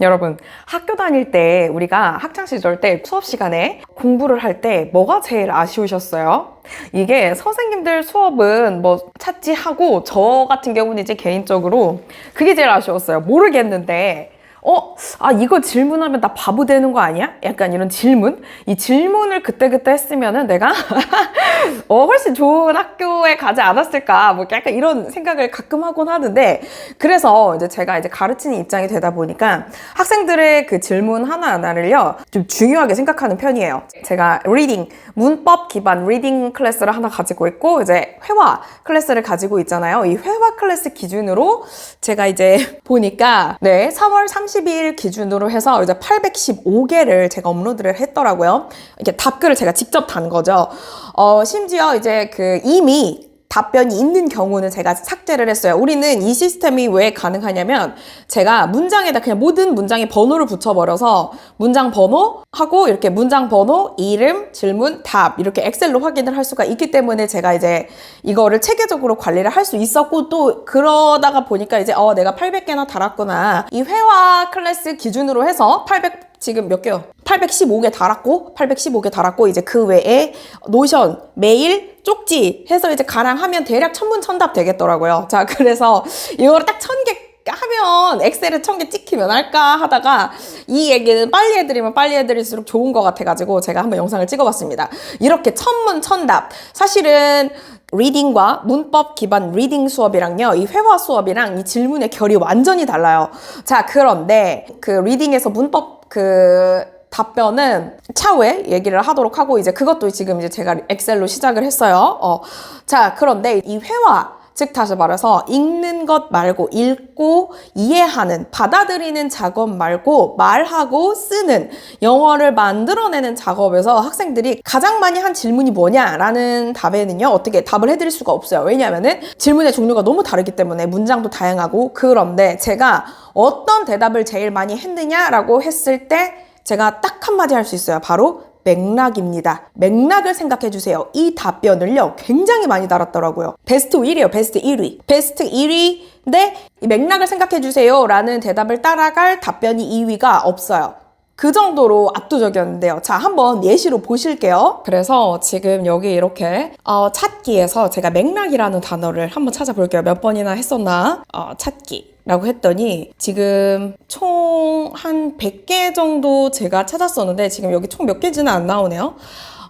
여러분, 학교 다닐 때 우리가 학창 시절 때 수업 시간에 공부를 할 때 뭐가 제일 아쉬우셨어요? 이게 선생님들 수업은 뭐 찾지 하고 저 같은 경우는 이제 개인적으로 그게 제일 아쉬웠어요. 모르겠는데 어, 아, 이거 질문하면 나 바보 되는 거 아니야? 약간 이런 질문? 이 질문을 그때그때 했으면은 내가, 어, 훨씬 좋은 학교에 가지 않았을까? 뭐 약간 이런 생각을 가끔 하곤 하는데, 그래서 이제 제가 이제 가르치는 입장이 되다 보니까 학생들의 그 질문 하나하나를요, 좀 중요하게 생각하는 편이에요. 제가 리딩, 문법 기반 리딩 클래스를 하나 가지고 있고, 이제 회화 클래스를 가지고 있잖아요. 이 회화 클래스 기준으로 제가 이제 보니까, 네, 3월 30일 기준으로 해서 이제 815개를 제가 업로드를 했더라고요. 이게 답글을 제가 직접 단 거죠. 어, 심지어 이제 그 이미 답변이 있는 경우는 제가 삭제를 했어요. 우리는 이 시스템이 왜 가능하냐면 제가 문장에다 그냥 모든 문장에 번호를 붙여버려서 문장 번호 하고 이렇게 문장 번호, 이름, 질문, 답 이렇게 엑셀로 확인을 할 수가 있기 때문에 제가 이제 이거를 체계적으로 관리를 할 수 있었고 또 그러다가 보니까 이제 어 내가 800개나 달았구나. 이 회화 클래스 기준으로 해서 800 지금 몇 개요? 815개 달았고, 815개 달았고, 이제 그 외에 노션, 메일, 쪽지 해서 이제 가랑하면 대략 천문천답 되겠더라고요. 자, 그래서 이거를 딱천개 하면 엑셀에 천 개 찍히면 할까 하다가 이 얘기는 빨리 해드리면 빨리 해드릴수록 좋은 것 같아가지고 제가 한번 영상을 찍어봤습니다. 이렇게 천문천답. 사실은 리딩과 문법 기반 리딩 수업이랑요, 이 회화 수업이랑 이 질문의 결이 완전히 달라요. 자, 그런데 그 리딩에서 문법 그 답변은 차후에 얘기를 하도록 하고 이제 그것도 지금 이제 제가 엑셀로 시작을 했어요. 어. 자, 그런데 이 회화 즉 다시 말해서 읽는 것 말고 읽고 이해하는 받아들이는 작업 말고 말하고 쓰는 영어를 만들어내는 작업에서 학생들이 가장 많이 한 질문이 뭐냐라는 답에는요 어떻게 답을 해드릴 수가 없어요. 왜냐하면은 질문의 종류가 너무 다르기 때문에 문장도 다양하고 그런데 제가 어떤 대답을 제일 많이 했느냐라고 했을 때 제가 딱 한마디 할 수 있어요. 바로 맥락입니다. 맥락을 생각해 주세요. 이 답변을요, 굉장히 많이 달았더라고요. 베스트 1위요, 베스트 1위. 베스트 1위인데, 이 맥락을 생각해 주세요. 라는 대답을 따라갈 답변이 2위가 없어요. 그 정도로 압도적이었는데요. 자, 한번 예시로 보실게요. 그래서 지금 여기 이렇게 어, 찾기에서 제가 맥락이라는 단어를 한번 찾아볼게요. 몇 번이나 했었나? 어, 찾기. 라고 했더니 지금 총 한 100개 정도 제가 찾았었는데 지금 여기 총 몇 개지는 안 나오네요.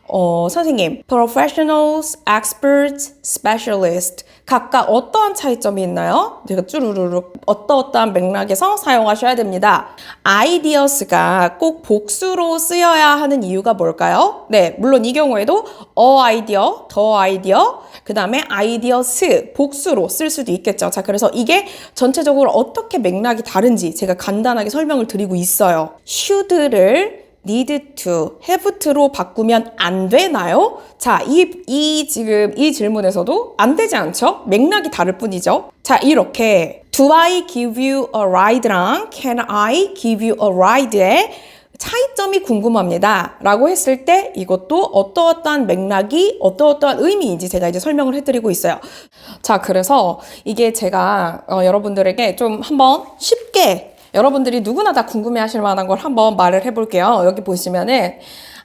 어, 선생님, professionals, experts, specialist 각각 어떠한 차이점이 있나요? 제가 쭈루루룩 어떠어떠한 맥락에서 사용하셔야 됩니다. ideas가 꼭 복수로 쓰여야 하는 이유가 뭘까요? 네, 물론 이 경우에도 a idea, the idea, 그 다음에 ideas 복수로 쓸 수도 있겠죠. 자, 그래서 이게 전체적으로 어떻게 맥락이 다른지 제가 간단하게 설명을 드리고 있어요. should를 need to, have to로 바꾸면 안 되나요? 자, 이, 이 지금 이 질문에서도 안 되지 않죠? 맥락이 다를 뿐이죠. 자, 이렇게 do I give you a ride랑 can I give you a ride의 차이점이 궁금합니다. 라고 했을 때 이것도 어떠어떠한 맥락이 어떠어떠한 의미인지 제가 이제 설명을 해드리고 있어요. 자, 그래서 이게 제가 어, 여러분들에게 좀 한번 쉽게 여러분들이 누구나 다 궁금해 하실 만한 걸 한번 말을 해볼게요. 여기 보시면은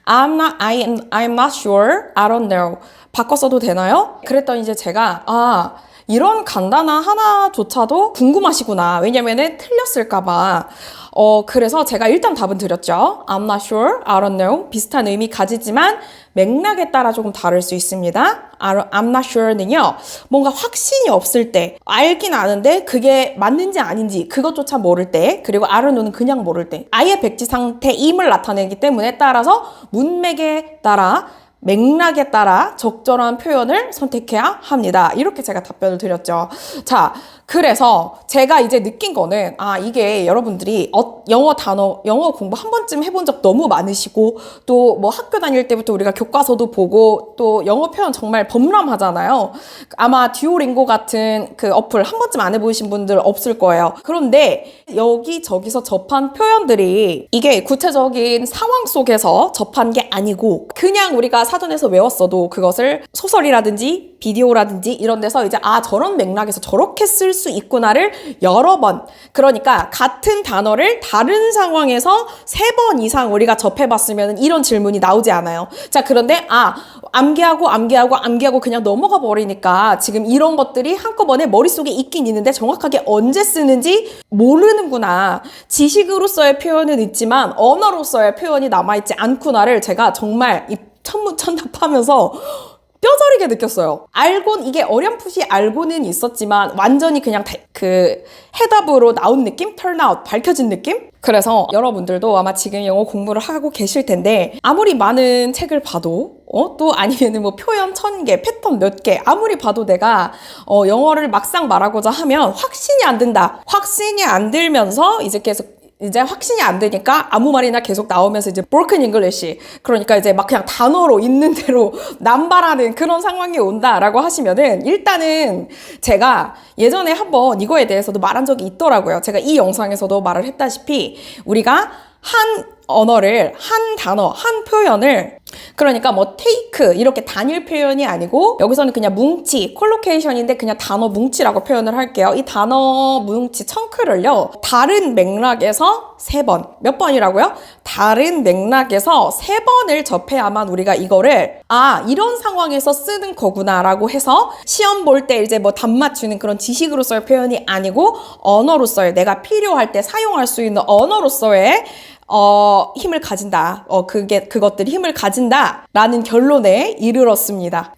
I'm not, I am, I'm not sure, I don't know. 바꿔 써도 되나요? 그랬더니 이제 제가, 아, 이런 간단한 하나조차도 궁금하시구나. 왜냐면은 틀렸을까봐. 어, 그래서 제가 일단 답은 드렸죠. I'm not sure, I don't know. 비슷한 의미 가지지만 맥락에 따라 조금 다를 수 있습니다. I'm not sure는요, 뭔가 확신이 없을 때, 알긴 아는데 그게 맞는지 아닌지 그것조차 모를 때, 그리고 I don't know는 그냥 모를 때, 아예 백지 상태임을 나타내기 때문에 따라서 문맥에 따라 맥락에 따라 적절한 표현을 선택해야 합니다. 이렇게 제가 답변을 드렸죠. 자, 그래서 제가 이제 느낀 거는 아 이게 여러분들이 어, 영어 단어 영어 공부 한 번쯤 해본 적 너무 많으시고 또 뭐 학교 다닐 때부터 우리가 교과서도 보고 또 영어 표현 정말 범람하잖아요. 아마 듀오링고 같은 그 어플 한 번쯤 안 해보신 분들 없을 거예요. 그런데 여기 저기서 접한 표현들이 이게 구체적인 상황 속에서 접한 게 아니고 그냥 우리가 사전에서 외웠어도 그것을 소설이라든지 비디오라든지 이런 데서 이제 아 저런 맥락에서 저렇게 쓸 수 있구나를 여러 번 그러니까 같은 단어를 다른 상황에서 세 번 이상 우리가 접해봤으면 이런 질문이 나오지 않아요. 자 그런데 아 암기하고 암기하고 암기하고 그냥 넘어가 버리니까 지금 이런 것들이 한꺼번에 머릿속에 있긴 있는데 정확하게 언제 쓰는지 모르는구나. 지식으로서의 표현은 있지만 언어로서의 표현이 남아있지 않구나를 제가 정말 이 천문천답하면서 뼈저리게 느꼈어요. 알곤 이게 어렴풋이 알고는 있었지만 완전히 그냥 다- 그 해답으로 나온 느낌, 턴아웃 밝혀진 느낌. 그래서 여러분들도 아마 지금 영어 공부를 하고 계실 텐데 아무리 많은 책을 봐도 어? 또 아니면은 뭐 표현 천 개, 패턴 몇 개, 아무리 봐도 내가 어, 영어를 막상 말하고자 하면 확신이 안 든다. 확신이 안 들면서 이제 계속 이제 확신이 안 되니까 아무 말이나 계속 나오면서 이제 broken English 그러니까 이제 막 그냥 단어로 있는 대로 남발하는 그런 상황이 온다라고 하시면은 일단은 제가 예전에 한번 이거에 대해서도 말한 적이 있더라고요. 제가 이 영상에서도 말을 했다시피 우리가 한 언어를 한 단어, 한 표현을 그러니까 뭐 take 이렇게 단일 표현이 아니고 여기서는 그냥 뭉치, 콜로케이션인데 그냥 단어 뭉치라고 표현을 할게요. 이 단어 뭉치 청크를요. 다른 맥락에서 세 번. 몇 번이라고요? 다른 맥락에서 세 번을 접해야만 우리가 이거를 아, 이런 상황에서 쓰는 거구나라고 해서 시험 볼 때 이제 뭐답 맞추는 그런 지식으로서의 표현이 아니고 언어로서의 내가 필요할 때 사용할 수 있는 언어로서의 어, 힘을 가진다. 어, 그게, 그것들이 힘을 가진다. 라는 결론에 이르렀습니다.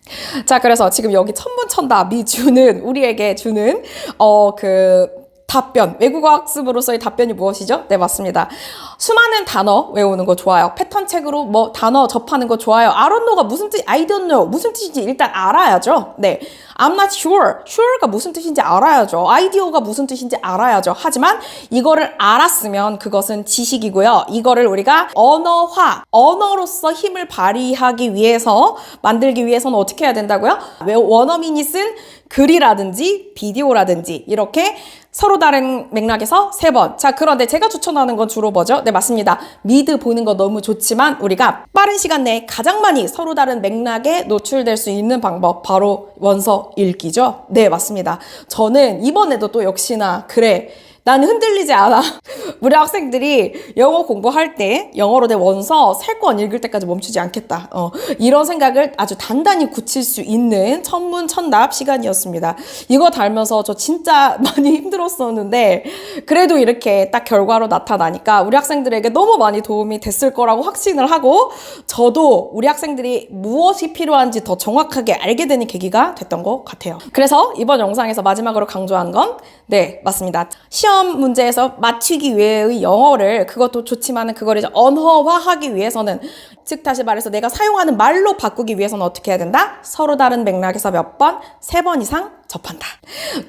자, 그래서 지금 여기 천문천답이 주는, 우리에게 주는, 어, 그, 답변, 외국어 학습으로서의 답변이 무엇이죠? 네, 맞습니다. 수많은 단어 외우는 거 좋아요. 패턴 책으로 뭐 단어 접하는 거 좋아요. I don't know가 무슨 뜻, I don't know. 무슨 뜻인지 일단 알아야죠. 네. I'm not sure. sure가 무슨 뜻인지 알아야죠. idea가 무슨 뜻인지 알아야죠. 하지만 이거를 알았으면 그것은 지식이고요. 이거를 우리가 언어화, 언어로서 힘을 발휘하기 위해서, 만들기 위해서는 어떻게 해야 된다고요? 왜 원어민이 쓴 글이라든지 비디오라든지 이렇게 서로 다른 맥락에서 세 번. 자, 그런데 제가 추천하는 건 주로 뭐죠? 네, 맞습니다. 미드 보는 거 너무 좋지만 우리가 빠른 시간 내에 가장 많이 서로 다른 맥락에 노출될 수 있는 방법 바로 원서 읽기죠. 네, 맞습니다. 저는 이번에도 또 역시나 그래. 나는 흔들리지 않아. 우리 학생들이 영어 공부할 때 영어로 된 원서 세 권 읽을 때까지 멈추지 않겠다. 어, 이런 생각을 아주 단단히 굳힐 수 있는 천문 천답 시간이었습니다. 이거 달면서 저 진짜 많이 힘들었었는데 그래도 이렇게 딱 결과로 나타나니까 우리 학생들에게 너무 많이 도움이 됐을 거라고 확신을 하고 저도 우리 학생들이 무엇이 필요한지 더 정확하게 알게 되는 계기가 됐던 것 같아요. 그래서 이번 영상에서 마지막으로 강조한 건 네, 맞습니다. 시험 문제에서 맞추기 위해의 영어를 그것도 좋지만은 그걸 이제 언어화하기 위해서는 즉 다시 말해서 내가 사용하는 말로 바꾸기 위해서는 어떻게 해야 된다? 서로 다른 맥락에서 몇 번, 세 번 이상 접한다.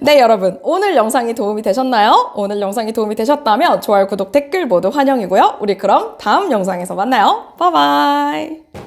네, 여러분. 오늘 영상이 도움이 되셨나요? 오늘 영상이 도움이 되셨다면 좋아요, 구독, 댓글 모두 환영이고요. 우리 그럼 다음 영상에서 만나요. 바이바이.